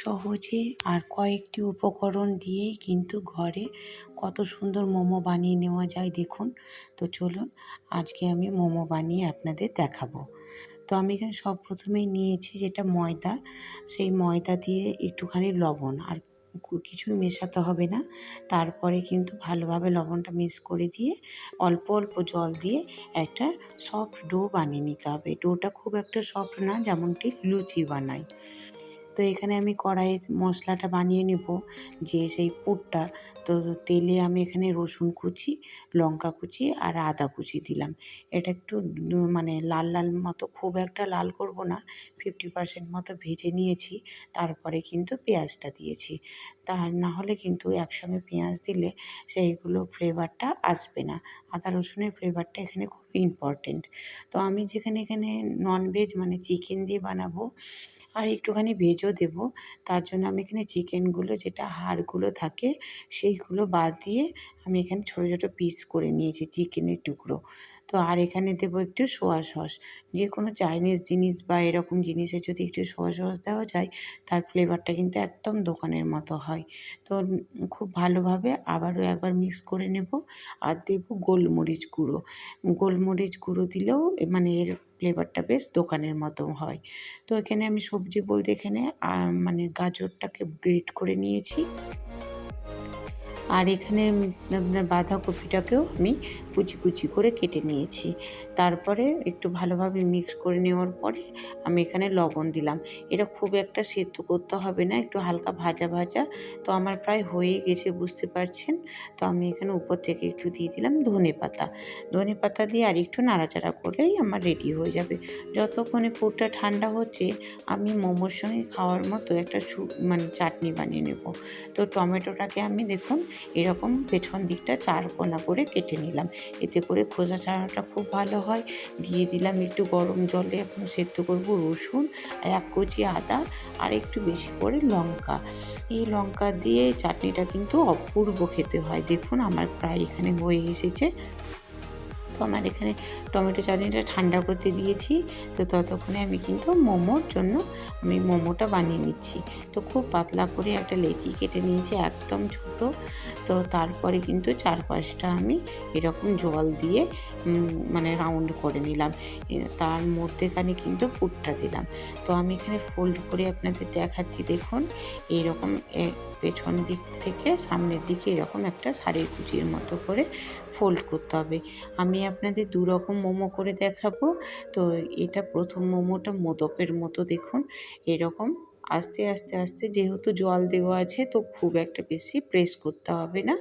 সহজে আর কয়েকটি উপকরণ দিয়েই কিন্তু ঘরে কত সুন্দর মোমো বানিয়ে নেওয়া যায় দেখুন। তো চলুন, আজকে আমি মোমো বানিয়ে আপনাদের দেখাবো। তো আমি এখানে সব প্রথমেই নিয়েছি যেটা ময়দা। সেই ময়দা দিয়ে একটুখানি লবণ আর কিছুই মেশাতে হবে না। তারপরে কিন্তু ভালোভাবে লবণটা মিক্স করে দিয়ে অল্প অল্প জল দিয়ে একটা সফট ডো বানিয়ে নিতে হবে। ডোটা খুব একটা সফট না, যেমনটি লুচি বানাই তো এখানে আমি কড়াইয়ে মশলাটা বানিয়ে নেব, যে সেই পুরটা। তো তেলে আমি এখানে রসুন কুচি, লঙ্কা কুচি আর আদা কুচি দিলাম। এটা একটু মানে লাল লাল মতো, খুব একটা লাল করব না ফিফটি পার্সেন্ট মতো ভেজে নিয়েছি, তারপরে কিন্তু পেঁয়াজটা দিয়েছি। তা না হলে কিন্তু একসঙ্গে পেঁয়াজ দিলে সেইগুলো ফ্লেভারটা আসবে না। আদা রসুনের ফ্লেভারটা এখানে খুব ইম্পর্টেন্ট তো আমি যেখানে এখানে ননভেজ মানে চিকেন দিয়ে বানাবো আর একটুখানি ভেজও দেবো। তার জন্য আমি এখানে চিকেনগুলো, যেটা হাড়গুলো থাকে, সেইগুলো বাদ দিয়ে আমি এখানে ছোটো ছোটো পিস করে নিয়েছি চিকেনের টুকরো। তো আর এখানে দেবো একটু সোয়া সস যে কোনো চাইনিজ জিনিস বা এরকম জিনিসে যদি একটু সোয়া সস দেওয়া যায়, তার ফ্লেভারটা কিন্তু একদম দোকানের মতো হয়। তো খুব ভালোভাবে আবারও একবার মিক্স করে নেব। আর দেবো গোলমরিচ গুঁড়ো। গোলমরিচ গুঁড়ো দিলেও মানে এর ফ্লেভারটা বেশ দোকানের মতো হয়। তো এখানে আমি সবজি বলতে এখানে মানে গাজরটাকে গ্রেট করে নিয়েছি। আর এখানে আপনার বাঁধাকপিটাকেও আমি কুচি কুচি করে কেটে নিয়েছি। তারপরে একটু ভালোভাবে মিক্স করে নেওয়ার পরে আমি এখানে লবণ দিলাম। এটা খুব একটা সেদ্ধ করতে হবে না, একটু হালকা ভাজা ভাজা। তো আমার প্রায় হয়ে গেছে, বুঝতে পারছেন? তো আমি এখানে উপর থেকে একটু দিয়ে দিলাম ধনে পাতা। ধনে পাতা দিয়ে আর একটু নাড়াচাড়া করলেই আমার রেডি হয়ে যাবে। যতক্ষণে পুরটা ঠান্ডা হচ্ছে, আমি মোমোর সঙ্গে খাওয়ার মতো একটা মানে চাটনি বানিয়ে নেব। তো টমেটোটাকে আমি দেখুন এরকম পেছন দিকটা চার কোনা করে কেটে নিলাম। এতে করে খোসা ছাড়ানোটা খুব ভালো হয়। দিয়ে দিলাম একটু গরম জলে এখন সেদ্ধ করব রসুন আর এক কুচি আদা আর একটু বেশি করে লঙ্কা। এই লঙ্কা দিয়ে চাটনিটা কিন্তু অপূর্ব খেতে হয়। দেখুন আমার প্রায় এখানে হয়ে এসেছে। আমার এখানে টমেটো চাটনিটা ঠান্ডা করতে দিয়েছি। তো ততক্ষণে আমি কিন্তু মোমোর জন্য আমি মোমোটা বানিয়ে নিচ্ছি। তো খুব পাতলা করে একটা লেচি কেটে নিয়েছি, একদম ছোট। তো তারপরে কিন্তু চার পাঁচটা আমি এরকম জল দিয়ে মানে রাউন্ড করে নিলাম। তার মধ্যেখানে কিন্তু পুরটা দিলাম। তো আমি এখানে ফোল্ড করে আপনাদের দেখাচ্ছি। দেখুন, এইরকম পেছন দিক থেকে সামনের দিকে এরকম একটা শাড়ির কুচির মতো করে ফোল্ড করতে হবে। আমি আপনাদের দু রকম মোমো করে দেখাবো। তো এটা প্রথম মোমোটা মোদকের মতো দেখুন, এরকম। আস্তে আস্তে আস্তে যেহেতু জল দেওয়া আছে, তো খুব একটা বেশি প্রেস করতে হবে না।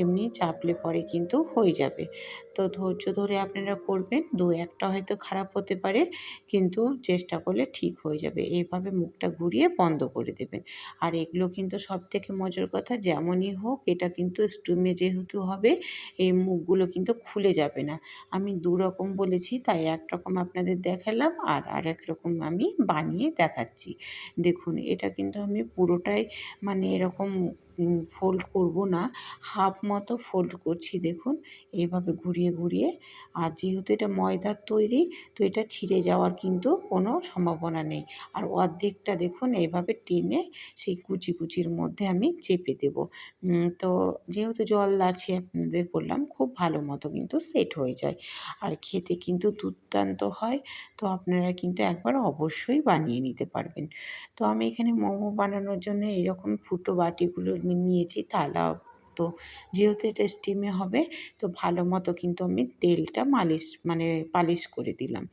এমনি চাপলে পরে কিন্তু হয়ে যাবে। তো ধৈর্য ধরে আপনারা করবেন, দু একটা হয়তো খারাপ হতে পারে, কিন্তু চেষ্টা করলে ঠিক হয়ে যাবে। এইভাবে মুখটা ঘুরিয়ে বন্ধ করে দেবেন। আর এগুলো কিন্তু সব থেকে মজার কথা, যেমনই হোক, এটা কিন্তু স্টুমে যেহেতু হবে, এই মুখগুলো কিন্তু খুলে যাবে না। আমি দু রকম বলেছি, তাই এক রকম আপনাদের দেখালাম আর আরেক রকম আমি বানিয়ে দেখাচ্ছি। দেখুন, এটা কিন্তু আমি পুরোটাই মানে এরকম ফোল্ড করব না হাফ মতো ফোল্ড করছি, দেখুন, এইভাবে ঘুরিয়ে ঘুরিয়ে, আর যেহেতু এটা ময়দার তৈরি, তো এটা ছিঁড়ে যাওয়ার কিন্তু কোনো সম্ভাবনা নেই, আর অর্ধেকটা দেখুন, এইভাবে টেনে সেই কুচি কুচির মধ্যে আমি চেপে দেব তো যেহেতু জল আছে, আপনাদের বললাম, খুব ভালো মতো কিন্তু সেট হয়ে যায়, আর খেতে কিন্তু দুর্দান্ত হয়, তো আপনারা কিন্তু একবার অবশ্যই বানিয়ে নিতে পারবেন, তো আমি এখানে মোমো বানানোর জন্য এরকম ফুটো বাটিগুলো নিয়েছি থালা তো যেহেতু এটা স্টিমে হবে, তো ভালো মতো কিন্তু আমি তেলটা মালিশ মানে পালিশ করে দিলাম।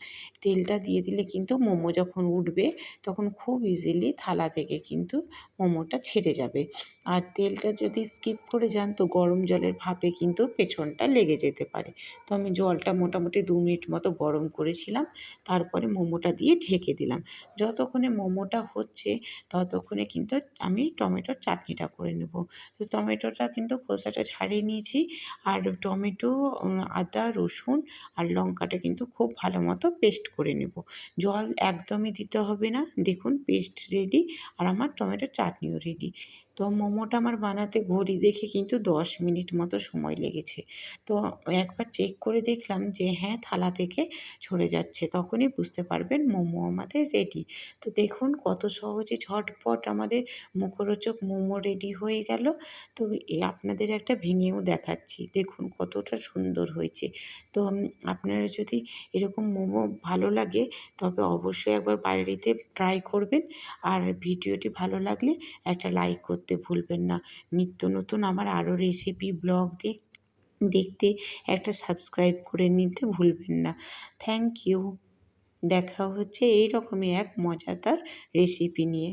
তেলটা দিয়ে দিলে কিন্তু মোমো যখন উঠবে, তখন খুব ইজিলি থালা থেকে কিন্তু মোমোটা ছেড়ে যাবে। আর তেলটা যদি স্কিপ করে যান তো গরম জলের ভাপে কিন্তু পেছনটা লেগে যেতে পারে। তো আমি জলটা মোটামুটি দু মিনিট মতো গরম করেছিলাম, তারপরে মোমোটা দিয়ে ঢেকে দিলাম। যতক্ষণে মোমোটা হচ্ছে, ততক্ষণে কিন্তু আমি টমেটোর চাটনিটা করে নেব। তো টমেটোটা কিন্তু খোসাটা ছাড়িয়ে নিয়েছি, আর টমেটো আদা, রসুন আর লঙ্কাটা কিন্তু খুব ভালো মতো পেস্ট করে নেব। জল একদমই দিতে হবে না। দেখুন, পেস্ট রেডি আর আমার টমেটোর চাটনিও রেডি তো মোমোটা আমার বানাতে ঘড়ি দেখে কিন্তু দশ মিনিট মতো সময় লেগেছে। তো একবার চেক করে দেখলাম যে হ্যাঁ থালা থেকে ঝরে যাচ্ছে। তখনই বুঝতে পারবেন মোমো আমাদের রেডি তো দেখুন কত সহজে ঝটপট আমাদের মুখরোচক মোমো রেডি হয়ে গেল। তো আপনাদের একটা ভেঙেও দেখাচ্ছি। দেখুন কতটা সুন্দর হয়েছে। তো আপনারা যদি এরকম মোমো ভালো লাগে, তবে অবশ্যই একবার বাড়িতে ট্রাই করবেন। আর ভিডিওটি ভালো লাগলে একটা লাইক করতে ভুলবেন না। নিত্য নতুন আমার আরও রেসিপি ব্লগ দেখ, দেখতে একটা সাবস্ক্রাইব করে নিতে ভুলবেন না। থ্যাংক ইউ দেখা হচ্ছে এই রকমই এক মজাদার রেসিপি নিয়ে।